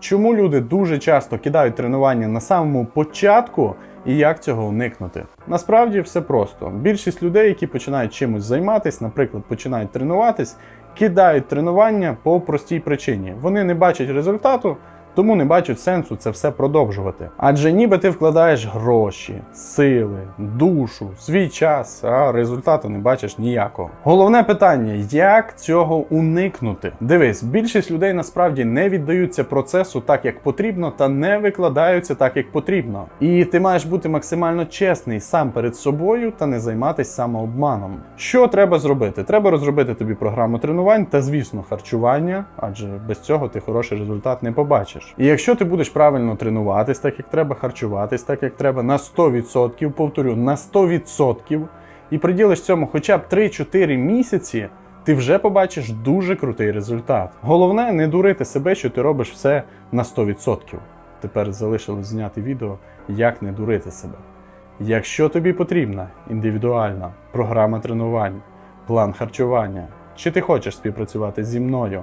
Чому люди дуже часто кидають тренування на самому початку і як цього уникнути? Насправді все просто. Більшість людей, які починають чимось займатися, наприклад, починають тренуватись, кидають тренування по простій причині. Вони не бачать результату. Тому не бачать сенсу це все продовжувати. Адже ніби ти вкладаєш гроші, сили, душу, свій час, а результату не бачиш ніякого. Головне питання: як цього уникнути? Дивись, більшість людей насправді не віддаються процесу так, як потрібно, та не викладаються так, як потрібно. І ти маєш бути максимально чесний сам перед собою та не займатися самообманом. Що треба зробити? Треба розробити тобі програму тренувань та, звісно, харчування, адже без цього ти хороший результат не побачиш. І якщо ти будеш правильно тренуватись, так як треба, харчуватись, так як треба, на 100%, повторю, на 100%, і приділиш цьому хоча б 3-4 місяці. Ти вже побачиш дуже крутий результат. Головне не дурити себе, що ти робиш все на 100%. Тепер залишилось зняти відео, як не дурити себе. Якщо тобі потрібна індивідуальна програма тренувань, план харчування, чи ти хочеш співпрацювати зі мною,